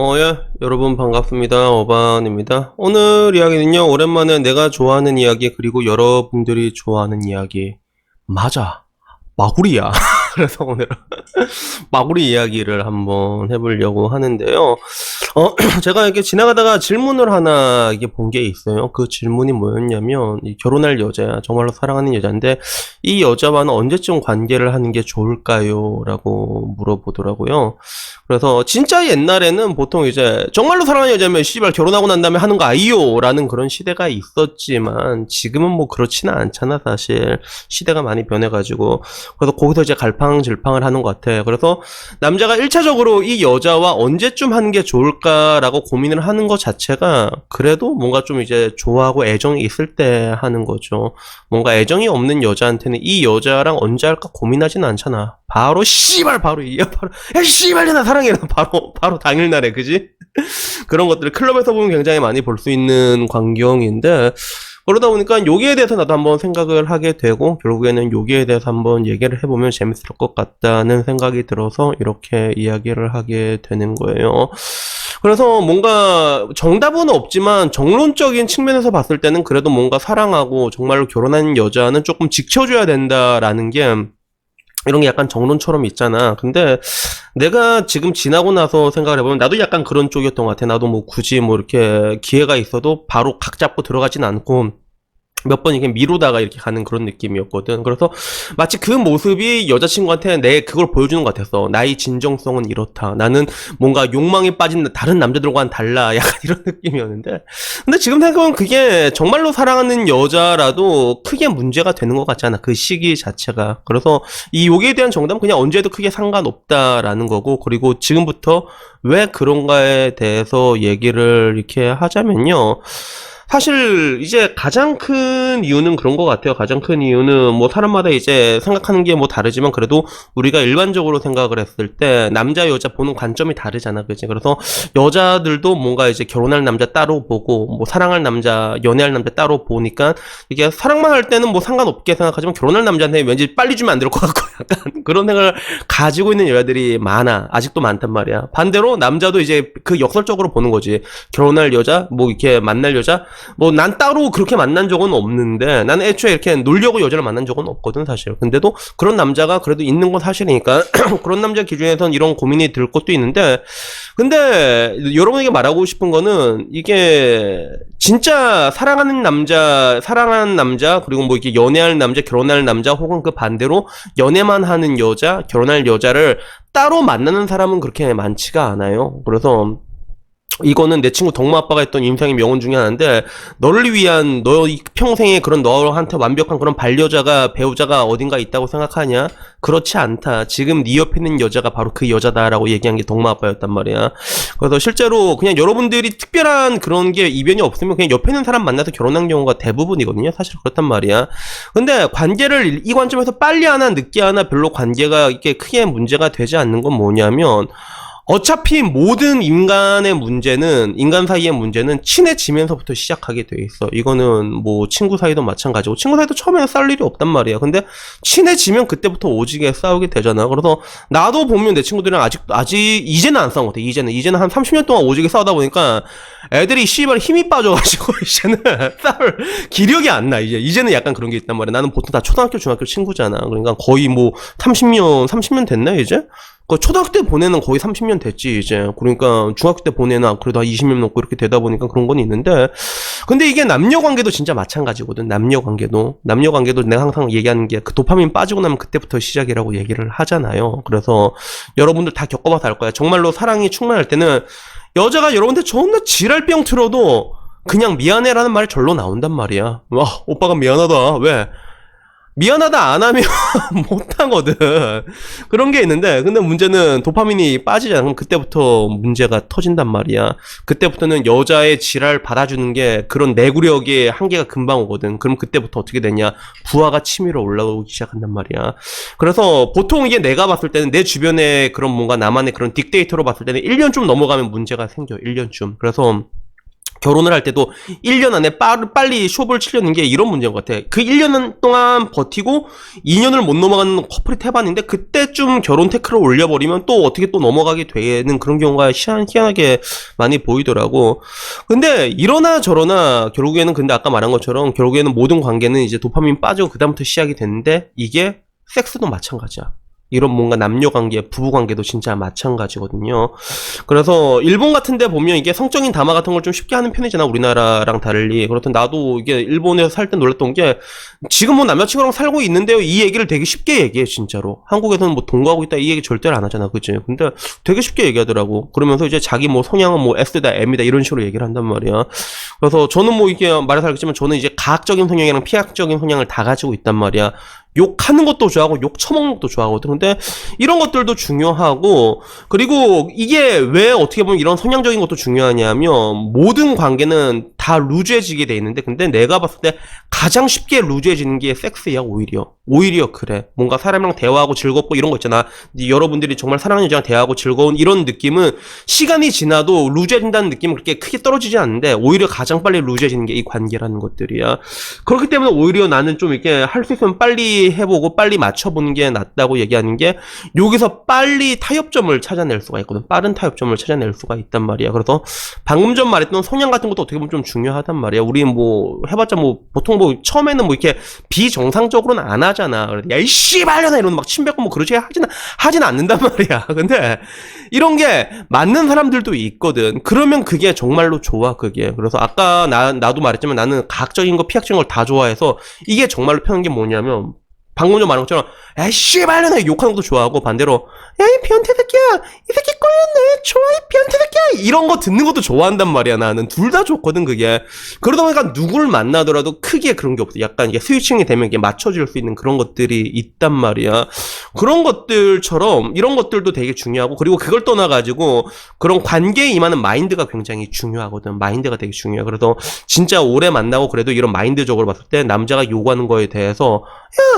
어, 예, 여러분 반갑습니다. 어반입니다. 오늘 이야기는요, 오랜만에 내가 좋아하는 이야기, 그리고 여러분들이 좋아하는 이야기. 맞아. 마구리야. 그래서 오늘은 마구리 이야기를 한번 해보려고 하는데요. 어, 제가 이렇게 지나가다가 질문을 하나 이게 본 게 있어요. 그 질문이 뭐였냐면, 이 결혼할 여자야. 정말로 사랑하는 여자인데, 이 여자와는 언제쯤 관계를 하는 게 좋을까요? 라고 물어보더라고요. 그래서 진짜 옛날에는 보통 이제 정말로 사랑하는 여자면 씨발 결혼하고 난 다음에 하는 거 아이요 라는 그런 시대가 있었지만 지금은 뭐 그렇지는 않잖아 사실 시대가 많이 변해가지고 그래서 거기서 이제 갈팡질팡을 하는 것 같아 그래서 남자가 1차적으로 이 여자와 언제쯤 하는 게 좋을까 라고 고민을 하는 것 자체가 그래도 뭔가 좀 이제 좋아하고 애정이 있을 때 하는 거죠. 뭔가 애정이 없는 여자한테는 이 여자랑 언제 할까 고민하진 않잖아. 바로 씨발 바로 이야 바로 야 씨발 나 사랑해. 바로 바로 당일날에 그지? 그런 것들을 클럽에서 보면 굉장히 많이 볼 수 있는 광경인데 그러다 보니까 여기에 대해서 나도 한번 생각을 하게 되고 결국에는 여기에 대해서 한번 얘기를 해보면 재밌을 것 같다는 생각이 들어서 이렇게 이야기를 하게 되는 거예요. 그래서 뭔가 정답은 없지만 정론적인 측면에서 봤을 때는 그래도 뭔가 사랑하고 정말로 결혼한 여자는 조금 지켜줘야 된다라는 게 이런 게 약간 정론처럼 있잖아. 근데 내가 지금 지나고 나서 생각을 해보면 나도 약간 그런 쪽이었던 것 같아. 나도 뭐 굳이 뭐 이렇게 기회가 있어도 바로 각 잡고 들어가진 않고 몇 번 이렇게 미루다가 이렇게 가는 그런 느낌이었거든. 그래서 마치 그 모습이 여자친구한테 내 그걸 보여주는 것 같았어. 나의 진정성은 이렇다. 나는 뭔가 욕망에 빠진 다른 남자들과는 달라. 약간 이런 느낌이었는데. 근데 지금 생각해보면 그게 정말로 사랑하는 여자라도 크게 문제가 되는 것 같지 않아. 그 시기 자체가. 그래서 이 욕에 대한 정답은 그냥 언제도 크게 상관없다라는 거고. 그리고 지금부터 왜 그런가에 대해서 얘기를 이렇게 하자면요. 사실 이제 가장 큰 이유는 그런 것 같아요. 가장 큰 이유는 뭐 사람마다 이제 생각하는 게 뭐 다르지만 그래도 우리가 일반적으로 생각을 했을 때 남자 여자 보는 관점이 다르잖아, 그지? 그래서 여자들도 뭔가 이제 결혼할 남자 따로 보고 뭐 사랑할 남자, 연애할 남자 따로 보니까 이게 사랑만 할 때는 뭐 상관없게 생각하지만 결혼할 남자한테 왠지 빨리 주면 안 될 것 같고 약간 그런 생각을 가지고 있는 여자들이 많아. 아직도 많단 말이야. 반대로 남자도 이제 그 역설적으로 보는 거지. 결혼할 여자, 뭐 이렇게 만날 여자, 뭐 난 따로 그렇게 만난 적은 없는데 나는 애초에 이렇게 놀려고 여자를 만난 적은 없거든 사실. 근데도 그런 남자가 그래도 있는 건 사실이니까 그런 남자 기준에선 이런 고민이 들 것도 있는데 근데 여러분에게 말하고 싶은 거는 이게 진짜 사랑하는 남자 사랑하는 남자 그리고 뭐 이렇게 연애할 남자 결혼할 남자 혹은 그 반대로 연애만 하는 여자 결혼할 여자를 따로 만나는 사람은 그렇게 많지가 않아요. 그래서 이거는 내 친구 덕마 아빠가 했던 임상의 명언 중에 하나인데 너를 위한 너 평생에 그런 너한테 완벽한 그런 반려자가 배우자가 어딘가 있다고 생각하냐? 그렇지 않다. 지금 네 옆에 있는 여자가 바로 그 여자다라고 얘기한 게 덕마 아빠였단 말이야. 그래서 실제로 그냥 여러분들이 특별한 그런 게 이변이 없으면 그냥 옆에 있는 사람 만나서 결혼한 경우가 대부분이거든요. 사실 그렇단 말이야. 근데 관계를 이 관점에서 빨리 하나 늦게 하나 별로 관계가 이게 크게 문제가 되지 않는 건 뭐냐면 어차피 모든 인간의 문제는 인간 사이의 문제는 친해지면서부터 시작하게 돼 있어. 이거는 뭐 친구 사이도 마찬가지고 친구 사이도 처음에는 싸울 일이 없단 말이야. 근데 친해지면 그때부터 오지게 싸우게 되잖아. 그래서 나도 보면 내 친구들이랑 아직 아직 이제는 안 싸운 것 같아. 이제는 이제는 한 30년 동안 오지게 싸우다 보니까 애들이 씨발 힘이 빠져가지고 이제는 싸울 기력이 안 나. 이제 이제는 약간 그런 게 있단 말이야. 나는 보통 다 초등학교 중학교 친구잖아. 그러니까 거의 뭐 30년 30년 됐나 이제? 그 초등학교 때 보내는 거의 30년 됐지 이제. 그러니까 중학교 때 보내는 그래도 한 20년 넘고 이렇게 되다 보니까 그런 건 있는데 근데 이게 남녀 관계도 진짜 마찬가지거든 남녀 관계도. 남녀 관계도 내가 항상 얘기하는 게 그 도파민 빠지고 나면 그때부터 시작이라고 얘기를 하잖아요. 그래서 여러분들 다 겪어봐서 알 거야. 정말로 사랑이 충만할 때는 여자가 여러분한테 존나 지랄병 틀어도 그냥 미안해라는 말 절로 나온단 말이야. 와 오빠가 미안하다. 왜 미안하다 안 하면 못 하거든. 그런 게 있는데, 근데 문제는 도파민이 빠지잖아. 그럼 그때부터 문제가 터진단 말이야. 그때부터는 여자의 지랄 받아주는 게 그런 내구력의 한계가 금방 오거든. 그럼 그때부터 어떻게 되냐. 부하가 치밀어 올라오기 시작한단 말이야. 그래서 보통 이게 내가 봤을 때는 내 주변에 그런 뭔가 나만의 그런 딕데이터로 봤을 때는 1년 좀 넘어가면 문제가 생겨. 1년쯤. 그래서 결혼을 할 때도 1년 안에 빠, 빨리 쇼를 치려는 게 이런 문제인 것 같아. 그 1년 동안 버티고 2년을 못 넘어가는 커플이 태반인데 그때쯤 결혼 태클을 올려버리면 또 어떻게 또 넘어가게 되는 그런 경우가 희한, 희한하게 많이 보이더라고. 근데 이러나 저러나 결국에는 근데 아까 말한 것처럼 결국에는 모든 관계는 이제 도파민 빠지고 그다음부터 시작이 되는데 이게 섹스도 마찬가지야. 이런 뭔가 남녀 관계, 부부 관계도 진짜 마찬가지거든요. 그래서 일본 같은 데 보면 이게 성적인 담화 같은 걸 좀 쉽게 하는 편이잖아. 우리나라랑 달리. 그렇든 나도 이게 일본에서 살 때 놀랐던 게 지금 뭐 남자친구랑 살고 있는데요. 이 얘기를 되게 쉽게 얘기해, 진짜로. 한국에서는 뭐 동거하고 있다 이 얘기 절대로 안 하잖아. 그치? 근데 되게 쉽게 얘기하더라고. 그러면서 이제 자기 뭐 성향은 뭐 S다, M이다 이런 식으로 얘기를 한단 말이야. 그래서 저는 뭐 이게 말해서 알겠지만 저는 이제 가학적인 성향이랑 피학적인 성향을 다 가지고 있단 말이야. 욕하는 것도 좋아하고 욕 처먹는 것도 좋아하거든. 근데 이런 것들도 중요하고 그리고 이게 왜 어떻게 보면 이런 성향적인 것도 중요하냐면 모든 관계는 다 루즈해지게 돼 있는데 근데 내가 봤을 때 가장 쉽게 루즈해지는 게 섹스야 오히려. 오히려 그래. 뭔가 사람이랑 대화하고 즐겁고 이런 거 있잖아. 이 여러분들이 정말 사랑하는 여자랑 대화하고 즐거운 이런 느낌은 시간이 지나도 루즈해진다는 느낌은 그렇게 크게 떨어지지 않는데 오히려 가장 빨리 루즈해지는 게 이 관계라는 것들이야. 그렇기 때문에 오히려 나는 좀 이렇게 할 수 있으면 빨리 해보고 빨리 맞춰보는 게 낫다고 얘기하는 게 여기서 빨리 타협점을 찾아낼 수가 있거든. 빠른 타협점을 찾아낼 수가 있단 말이야. 그래서 방금 전 말했던 성향 같은 것도 어떻게 보면 좀 중요 하단 말이야. 우리 뭐 해봤자 뭐 보통 뭐 처음에는 뭐 이렇게 비정상적으로는 안 하잖아. 야 이 씨 발려나 이러면 막 침뱉고 뭐 그러지 하진 하진 않는단 말이야. 근데 이런 게 맞는 사람들도 있거든. 그러면 그게 정말로 좋아 그게. 그래서 아까 나 나도 말했지만 나는 가학적인 거 피학적인 걸 다 좋아해서 이게 정말로 편한 게 뭐냐면 방금 전 말한 것처럼 야 씨발려나 욕하는 것도 좋아하고 반대로 야 이 변태 새끼야 이 새끼 꼴렸네 좋아 이 변태 새끼야. 이런 거 듣는 것도 좋아한단 말이야 나는. 둘 다 좋거든 그게. 그러다 보니까 누굴 만나더라도 크게 그런 게 없어. 약간 이게 스위칭이 되면 이게 맞춰줄 수 있는 그런 것들이 있단 말이야. 그런 것들처럼 이런 것들도 되게 중요하고 그리고 그걸 떠나가지고 그런 관계에 임하는 마인드가 굉장히 중요하거든. 마인드가 되게 중요해. 그래서 진짜 오래 만나고 그래도 이런 마인드적으로 봤을 때 남자가 요구하는 거에 대해서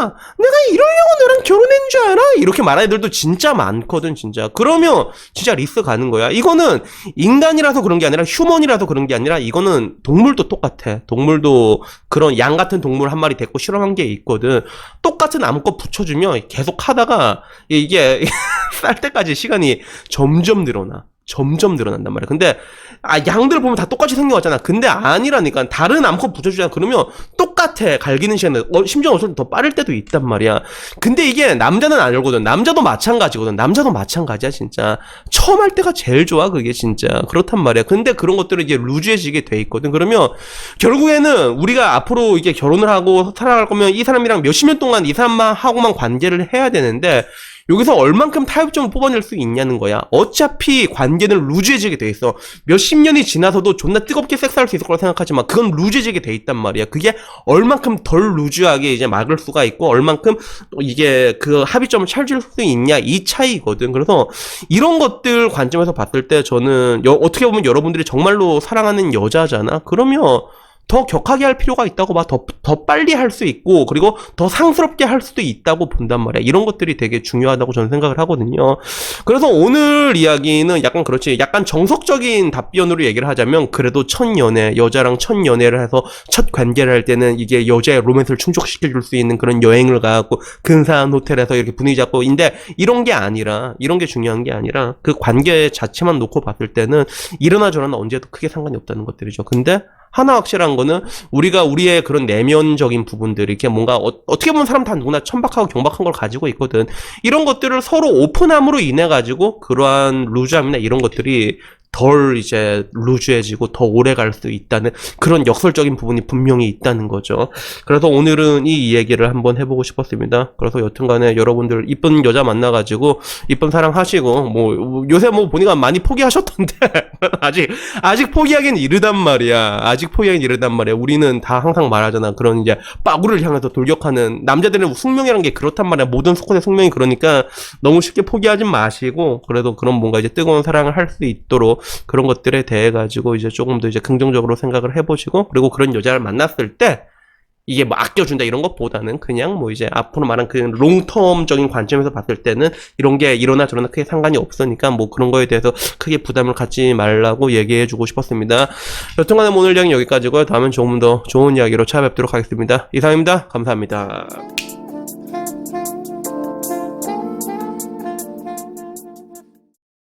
야 내가 이러려고 너랑 결혼한 줄 알아? 이렇게 말하는 애들도 진짜 많거든 진짜. 그러면 진짜 리스 가는 거야. 이거는 인간이라서 그런 게 아니라 휴먼이라서 그런 게 아니라 이거는 동물도 똑같아. 동물도 그런 양 같은 동물 한 마리 데리고 실험한 게 있거든. 똑같은 암컷 붙여주면 계속 하다가 이게 쌀 때까지 시간이 점점 늘어나 점점 늘어난단 말이야. 근데 아 양들 보면 다 똑같이 생겨왔잖아. 근데 아니라니까 다른 암컷 붙여주잖아. 그러면 똑같아. 갈기는 시간은 어, 심지어 어쩔 때더 빠를 때도 있단 말이야. 근데 이게 남자는 안 알거든. 남자도 마찬가지거든. 남자도 마찬가지야 진짜. 처음 할 때가 제일 좋아 그게 진짜. 그렇단 말이야. 근데 그런 것들은 이제 루즈해지게 돼 있거든. 그러면 결국에는 우리가 앞으로 이게 결혼을 하고 살아갈 거면 이 사람이랑 몇십 년 동안 이 사람만 하고만 관계를 해야 되는데 여기서 얼만큼 타협점을 뽑아낼 수 있냐는 거야. 어차피 관계는 루즈해지게 돼 있어. 몇십 년이 지나서도 존나 뜨겁게 섹스할 수 있을 거라 생각하지만 그건 루즈해지게 돼 있단 말이야. 그게 얼만큼 덜 루즈하게 이제 막을 수가 있고 얼만큼 또 이게 그 합의점을 찾을 수 있냐 이 차이거든. 그래서 이런 것들 관점에서 봤을 때 저는 여- 어떻게 보면 여러분들이 정말로 사랑하는 여자잖아. 그러면 더 격하게 할 필요가 있다고 봐. 더, 더 빨리 할 수 있고, 그리고 더 상스럽게 할 수도 있다고 본단 말이야. 이런 것들이 되게 중요하다고 저는 생각을 하거든요. 그래서 오늘 이야기는 약간 그렇지. 약간 정석적인 답변으로 얘기를 하자면, 그래도 첫 연애, 여자랑 첫 연애를 해서 첫 관계를 할 때는 이게 여자의 로맨스를 충족시켜줄 수 있는 그런 여행을 가고, 근사한 호텔에서 이렇게 분위기 잡고, 인데, 이런 게 아니라, 이런 게 중요한 게 아니라, 그 관계 자체만 놓고 봤을 때는, 이러나 저러나 언제도 크게 상관이 없다는 것들이죠. 근데, 하나 확실한 거는 우리가 우리의 그런 내면적인 부분들 이렇게 뭔가 어, 떻게 보면 사람 다 누구나 천박하고 경박한 걸 가지고 있거든. 이런 것들을 서로 오픈함으로 인해 가지고 그러한 루즈함이나 이런 것들이 덜 이제 루즈해지고 더 오래 갈 수 있다는 그런 역설적인 부분이 분명히 있다는 거죠. 그래서 오늘은 이 얘기를 한번 해보고 싶었습니다. 그래서 여튼간에 여러분들 이쁜 여자 만나가지고 이쁜 사랑 하시고 뭐 요새 뭐 보니까 많이 포기하셨던데 아직 아직 포기하긴 이르단 말이야. 아직 포기하긴 이르단 말이야. 우리는 다 항상 말하잖아. 그런 이제 빠구를 향해서 돌격하는 남자들은 숙명이라는 게 그렇단 말이야. 모든 스쿼트의 숙명이 그러니까 너무 쉽게 포기하지 마시고 그래도 그런 뭔가 이제 뜨거운 사랑을 할 수 있도록 그런 것들에 대해 가지고 이제 조금 더 이제 긍정적으로 생각을 해보시고 그리고 그런 여자를 만났을 때 이게 뭐 아껴준다 이런 것보다는 그냥 뭐 이제 앞으로 말한 그 롱텀적인 관점에서 봤을 때는 이런 게 일어나 저러나 크게 상관이 없으니까 뭐 그런 거에 대해서 크게 부담을 갖지 말라고 얘기해 주고 싶었습니다. 여튼간에 오늘 이야기 여기까지고요. 다음엔 조금 더 좋은 이야기로 찾아뵙도록 하겠습니다. 이상입니다. 감사합니다.